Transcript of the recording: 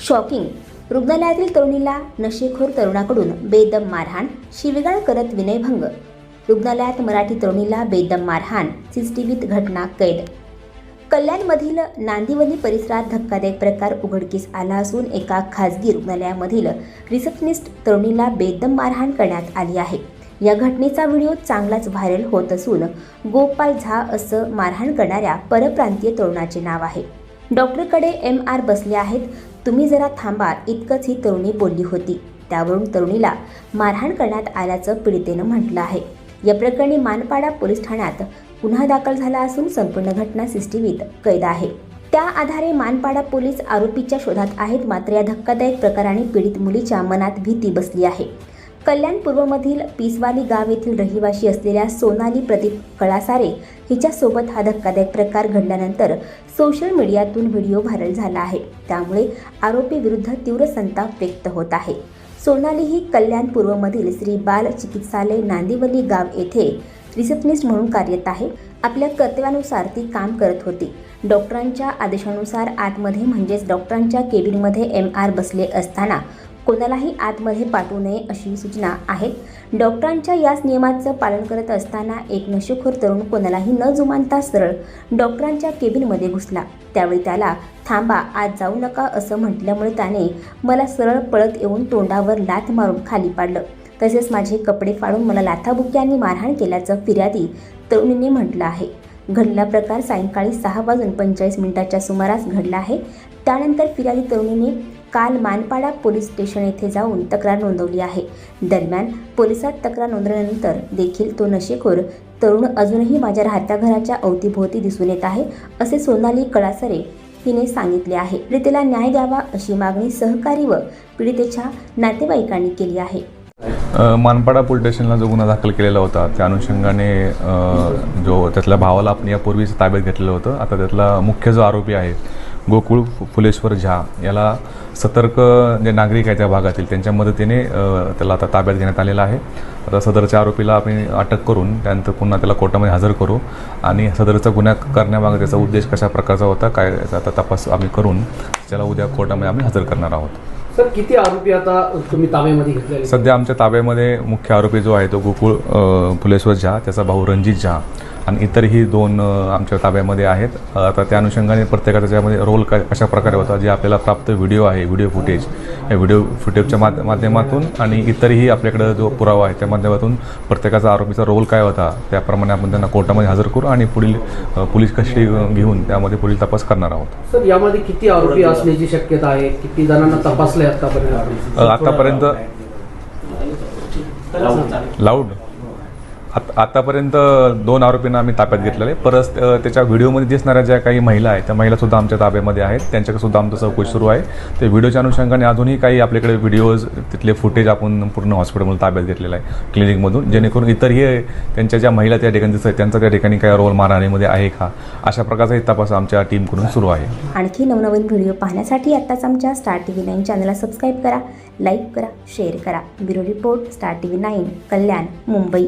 Shocking. रुग्णालयातील तरुणीला नशेखोर तरुणाकडून बेदम मारहाण शिवीगाळ करत विनयभंग. रुग्णालयात मराठी तरुणीला बेदम मारहाण सीसीटीव्हीत घटना कैद. कल्याणमधील नांदिवली परिसरात धक्कादायक प्रकार उघडकीस आला असून एका खासगी रुग्णालयामधील रिसेप्शनिस्ट तरुणीला बेदम मारहाण करण्यात आली आहे. या घटनेचा व्हिडिओ चांगलाच व्हायरल होत असून गोपाल झा असं मारहाण करणाऱ्या परप्रांतीय तरुणाचे नाव आहे. डॉक्टरकडे एम आर बसले आहेत. तुम्ही जरा थांबा इतकंच ही तरुणी बोलली होती. त्यावरून तरुणीला मारहाण करण्यात आल्याचं पीडितेनं म्हटलं आहे. या प्रकरणी मानपाडा पोलीस ठाण्यात गुन्हा दाखल झाला असून संपूर्ण घटना सीसीटीव्हीत कैद आहे. त्या आधारे मानपाडा पोलीस आरोपीच्या शोधात आहेत मात्र या धक्कादायक प्रकाराने पीडित मुलीच्या मनात भीती बसली आहे. कल्याण पूर्वमधील पिसवाली गाव येथील रहिवाशी असलेल्या सोनाली प्रदीप कळासारे हिच्यासोबत हा धक्कादायक प्रकार घडल्यानंतर सोशल मीडियातून व्हिडिओ व्हायरल झाला आहे. त्यामुळे आरोपी विरुद्ध तीव्र संताप व्यक्त होत आहे. सोनाली ही कल्याण पूर्वमधील श्री बाल चिकित्सालय नांदिवली गाव येथे रिसेप्शनिस्ट म्हणून कार्यरत आहे. आपल्या कर्तव्यानुसार ती काम करत होती. डॉक्टरांच्या आदेशानुसार आतमध्ये म्हणजेच डॉक्टरांच्या केबिनमध्ये एम आर बसले असताना कोणालाही आतमध्ये पाठवू नये अशी सूचना आहेत. डॉक्टरांच्या याच नियमाचं पालन करत असताना एक नशेखोर तरुण कोणालाही न जुमानता सरळ डॉक्टरांच्या केबिनमध्ये घुसला. त्यावेळी त्याला थांबा आज जाऊ नका असं म्हटल्यामुळे त्याने मला सरळ पळत येऊन तोंडावर लाथ मारून खाली पाडलं. तसेच माझे कपडे फाडून मला लाथाबुक्यांनी मारहाण केल्याचं फिर्यादी तरुणीने म्हटलं आहे. घडला प्रकार सायंकाळी सहा वाजून पंचेचाळीस मिनिटाच्या सुमारास घडला आहे. त्यानंतर फिर्यादी तरुणीने काल मानपाडा पोलीस स्टेशन येथे जाऊन तक्रार नोंदवली आहे. दरम्यान पोलिसात तक्रार नोंदवल्यानंतर देखील तो नशेखोर तरुण अजूनही माझ्या राहत्या घराच्या अवतीभोवती दिसून येत आहे असे सोनाली कळासरे हिने सांगितले आहे. पीडितेला न्याय द्यावा अशी मागणी सहकारी व पीडितेच्या नातेवाईकांनी केली आहे. मानपाडा पोलीस स्टेशनला जो गुन्हा दाखल केलेला होता त्या अनुषंगाने जो त्यातल्या भावाला आपण यापूर्वीच ताब्यात घेतलेलं होतं आता त्यातला मुख्य जो आरोपी आहे गोकुळ फुलेश्वर झा याला सतर्क जे नागरिक आहेत त्या भागातील त्यांच्या मदतीने त्याला आता ताब्यात घेण्यात आलेला आहे. आता सदरच्या आरोपीला आपण अटक करून त्यानंतर पुन्हा त्याला कोर्टामध्ये हजर करू. आणि सदरचा गुन्हा करण्यामागे त्याचा उद्देश कशा प्रकारचा होता काय आता तपास आम्ही करून त्याला उद्या कोर्टामध्ये आम्ही हजर करणार आहोत. सर किती आरोपी आता तुम्ही ताब्यामध्ये घेतलेले सध्या आमच्या ताब्यामध्ये मुख्य आरोपी जो आहे तो गोकुळ फुलेश्वर झा त्याचा भाऊ रणजित झा. आणि इतरही दोन आमच्या ताब्यामध्ये आहेत. आता त्या अनुषंगाने प्रत्येकाचा त्याच्यामध्ये रोल काय कशा प्रकारे होता जे आपल्याला प्राप्त व्हिडिओ आहे व्हिडिओ फुटेज या व्हिडिओ फुटेजच्या माध्य माध्यमातून आणि इतरही आपल्याकडे जो पुरावा आहे त्या माध्यमातून प्रत्येकाचा आरोपीचा रोल काय होता त्याप्रमाणे आपण त्यांना कोर्टामध्ये हजर करू आणि पुढील पोलीस कस्टडी घेऊन त्यामध्ये पुढील तपास करणार आहोत. सर यामध्ये किती आरोपी असण्याची शक्यता आहे? किती जणांना तपासले आतापर्यंत? आतापर्यंत लाऊड. आत आतापर्यंत दोन आरोपींना आम्ही ताब्यात घेतलेले परत त्याच्या व्हिडिओमध्ये दिसणाऱ्या ज्या काही महिला आहेत त्या महिलासुद्धा आमच्या ताब्यामध्ये आहेत. त्यांच्याकडे सुद्धा आमचं चौकशी सुरू आहे. ते व्हिडिओच्या अनुषंगाने अजूनही काही आपल्याकडे व्हिडिओज तिथले फुटेज आपण पूर्ण हॉस्पिटलमध्ये ताब्यात घेतलेलं आहे क्लिनिकमधून. जेणेकरून इतरही त्यांच्या ज्या महिला त्या ठिकाणी दिसत आहेत त्यांचा त्या ठिकाणी काय रोल मारहाणीमध्ये आहे का? अशा प्रकारचाही तपास आमच्या टीमकडून सुरू आहे. आणखी नवनवीन व्हिडिओ पाहण्यासाठी आत्ताच आमच्या स्टार टी व्ही नाईन चॅनलला सबस्क्राईब करा लाईक करा शेअर करा. Bureau report Star TV nine Kalyan Mumbai.